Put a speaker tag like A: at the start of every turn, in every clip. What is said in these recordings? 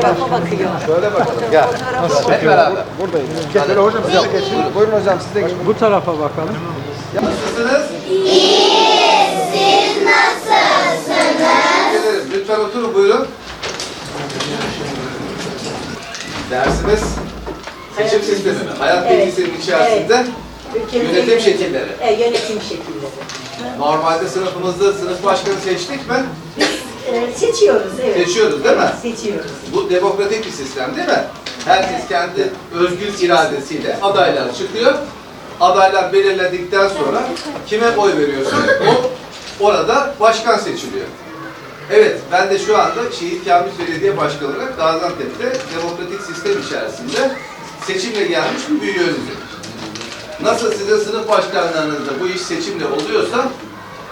A: tarafa bakıyor.
B: Şöyle bakalım. Gel. Hep beraber.
C: Buradayız. Gel böyle hocam siz de geçin. Buyurun hocam siz de geçin.
D: Bu tarafa bakalım.
B: Nasılsınız? İyiyiz. Siz nasılsınız? Lütfen oturun buyurun. Dersimiz seçim sistemi. Hayat
A: Evet.
B: bilgisinin içerisinde
A: Ülkemizin
B: yönetim şekilleri.
A: E, yönetim şekilleri.
B: Normalde sınıfımızda sınıf başkanı seçtik mi?
A: E, seçiyoruz evet.
B: Seçiyoruz değil mi?
A: Seçiyoruz.
B: Bu demokratik bir sistem değil mi? Herkes kendi özgür iradesiyle adaylar çıkıyor. Adaylar belirledikten sonra kime oy veriyorsa o orada başkan seçiliyor. Evet, ben de şu anda Şehit Kamil Belediye Başkanı olarak Gaziantep'te demokratik sistem içerisinde seçimle gelmiş bir büyüğünüzüm. Nasıl sizin sınıf başkanlarınızda bu iş seçimle oluyorsa,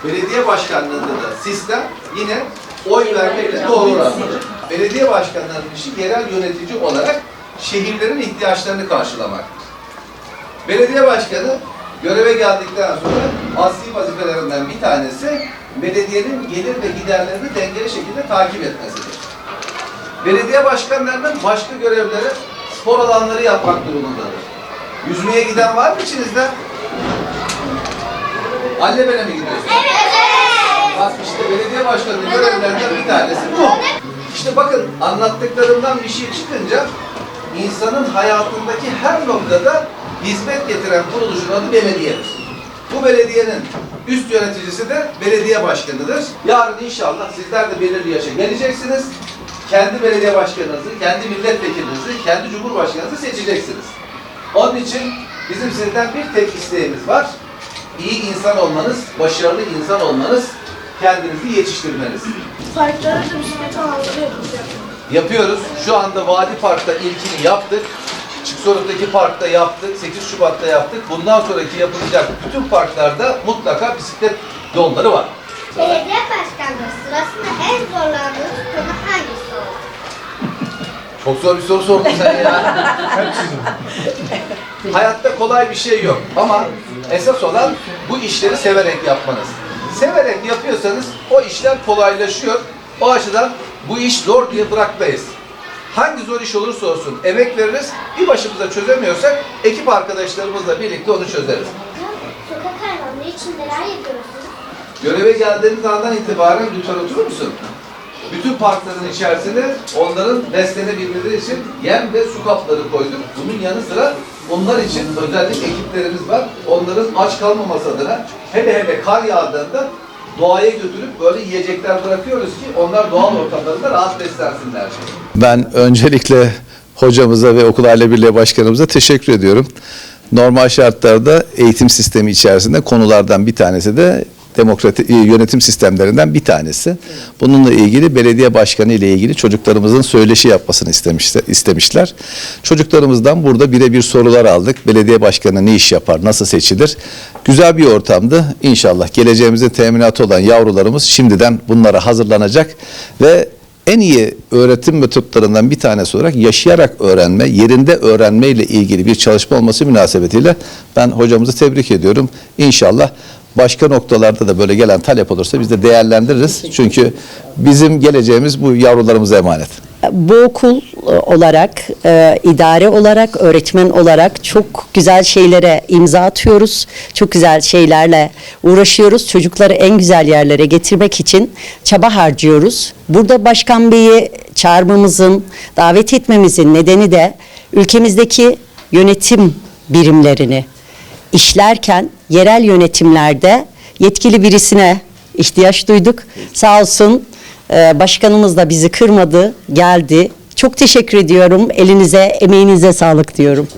B: belediye başkanlığında da sistem yine oy vermeyle doğru orantılı. Belediye başkanlarının işi yerel yönetici olarak şehirlerin ihtiyaçlarını karşılamak. Belediye başkanı göreve geldikten sonra asli vazifelerinden bir tanesi belediyenin gelir ve giderlerini dengeli şekilde takip etmesidir. Belediye başkanlarının başka görevleri spor alanları yapmak durumundadır. Yüzmeye giden var mı içinizde? Allebele mi gidiyorsun? Evet. Bak belediye başkanının görevlerinden bir tanesi bu. İşte bakın anlattıklarımdan bir şey çıkınca insanın hayatındaki her noktada hizmet getiren kuruluşun adı belediyedir. Bu belediyenin üst yöneticisi de belediye başkanıdır. Yarın inşallah sizler de belirli yaşa geleceksiniz. Kendi belediye başkanınızı, kendi milletvekilinizi, kendi cumhurbaşkanınızı seçeceksiniz. Onun için bizim sizden bir tek isteğimiz var. İyi insan olmanız, başarılı insan olmanız, kendinizi yetiştirmeniz.
E: Parklara da bisiklet alanları yapılacak.
B: Yapıyoruz. Şu anda Vadi Park'ta ilkini yaptık. Çıksoruk'taki parkta yaptık. 8 Şubat'ta yaptık. Bundan sonraki yapılacak bütün parklarda mutlaka bisiklet yolları var.
E: Belediye başkanlığı sırasında en zorlandığınız konu hangisi olur?
B: Çok zor bir soru sordun sen ya. Hayatta kolay bir şey yok ama esas olan bu işleri severek yapmanız. Severek yapıyorsanız o işler kolaylaşıyor. O açıdan bu iş zor diye bırakmayız. Hangi zor iş olursa olsun emek veririz. Bir başımıza çözemiyorsak ekip arkadaşlarımızla birlikte onu çözeriz.
E: Sokak hayvanları için neler yapıyorsunuz?
B: Göreve geldiğiniz andan itibaren lütfen oturur musun? Bütün parkların içerisine onların beslenebilmeleri için yem ve su kapları koyduk. Bunun yanı sıra onlar için özellikle ekiplerimiz var. Onların aç kalmaması adına hele hele kar yağdığında doğaya götürüp böyle yiyecekler bırakıyoruz ki onlar doğal ortamlarında rahat beslensinler.
F: Ben öncelikle hocamıza ve Okul Aile Birliği Başkanımıza teşekkür ediyorum. Normal şartlarda eğitim sistemi içerisinde konulardan bir tanesi de demokratik e, yönetim sistemlerinden bir tanesi. Bununla ilgili belediye başkanı ile ilgili çocuklarımızın söyleşi yapmasını istemişler. istemişler. Çocuklarımızdan burada birebir sorular aldık. Belediye başkanı ne iş yapar, nasıl seçilir? Güzel bir ortamdı. İnşallah geleceğimizin teminatı olan yavrularımız şimdiden bunlara hazırlanacak ve en iyi öğretim metotlarından bir tanesi olarak yaşayarak öğrenme, yerinde öğrenme ile ilgili bir çalışma olması münasebetiyle ben hocamızı tebrik ediyorum. İnşallah başka noktalarda da böyle gelen talep olursa biz de değerlendiririz. Çünkü bizim geleceğimiz bu yavrularımıza emanet.
G: Bu okul e, olarak, e, idare olarak, öğretmen olarak çok güzel şeylere imza atıyoruz. Çok güzel şeylerle uğraşıyoruz. Çocukları en güzel yerlere getirmek için çaba harcıyoruz. Burada Başkan Bey'i çağırmamızın, davet etmemizin nedeni de ülkemizdeki yönetim birimlerini işlerken yerel yönetimlerde yetkili birisine ihtiyaç duyduk. Sağ olsun e, başkanımız da bizi kırmadı, geldi. Çok teşekkür ediyorum. Elinize, emeğinize sağlık diyorum.